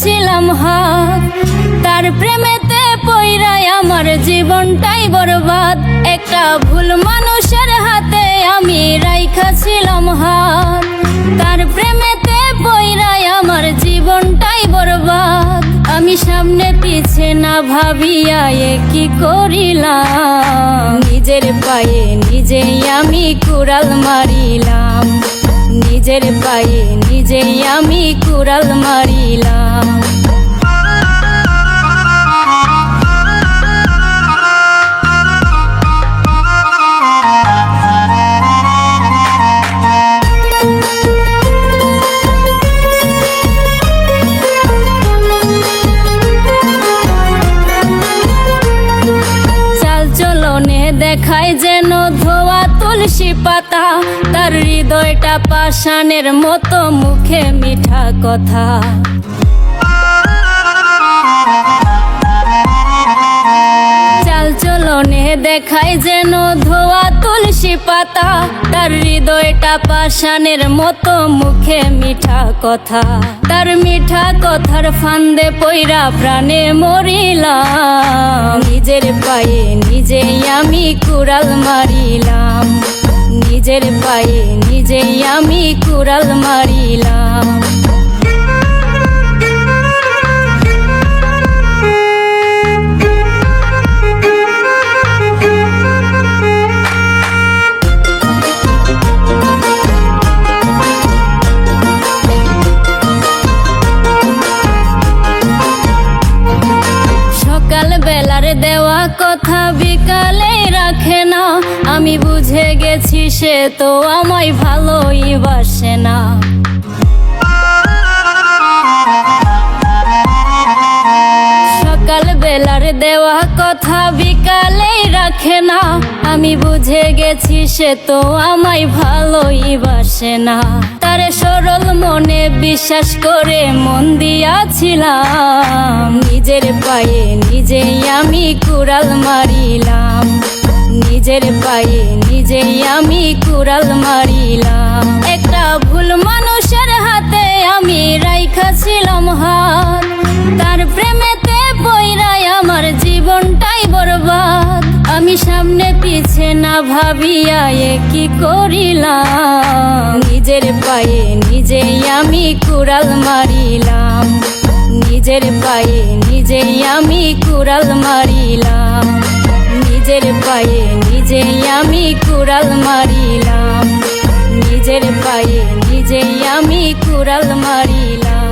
হাত। তার প্রেমেতে পইরাই আমার জীবনটাই বরবাদ। একটা ভুল মানুষের হাতে আমি রাইখা ছিলাম হাত। তার প্রেমেতে পইরাই আমার জীবনটাই বরবাদ। আমি সামনে পিছে না ভাবিয়া এ কি করিলাম? নিজের পায়ে নিজেই আমি কুড়াল মারিলাম। নিজের পায়ে নিজেই আমি কুড়াল মারিলাম। দেখায় ধোয়া তুলসী পাতা, তার হৃদয়টা পাষাণের মতো, মুখে মিঠা কথা। চাল চলনে দেখায় যেন ধোয়া তুলসী পাতা, তার হৃদয়টা পাষাণের মতো, মুখে মিঠা কথা। তার মিঠা কথার ফান্দে পইরা প্রাণে মরিলাম, নিজের পায়ে আমি কুড়াল মারিলাম। নিজের পায়ে নিজেই আমি কুড়াল মারিলাম। দেওয়া কথা গেছি সে তো আমায় ভালোই বাসে না। সকাল বেলার দেওয়া কথা বিকালে রাখে না। আমি বুঝে গেছি সে তো আমায় ভালোই বাসে না। তার সরল মনে বিশ্বাস করে মন দিয়াছিলাম। নিজের পায়ে নিজেই আমি কুড়াল মারিলাম। নিজের পায়ে নিজেই আমি কুড়াল মারিলাম। একটা ভুল মানুষের হাতে আমি রাইখাছিলাম হাত। তার প্রেমেতে পইরাই আমার জীবনটাই বরবাদ। আমি সামনে পিছে না ভাবিয়া এ কি করিলাম? নিজের পায়ে নিজেই আমি কুড়াল মারিলাম। নিজের পায়ে নিজেই আমি কুড়াল মারিলাম। নিজের পায়ে আমি কুড়াল মারিলাম। নিজের পায়ে নিজেই আমি কুড়াল মারিলাম।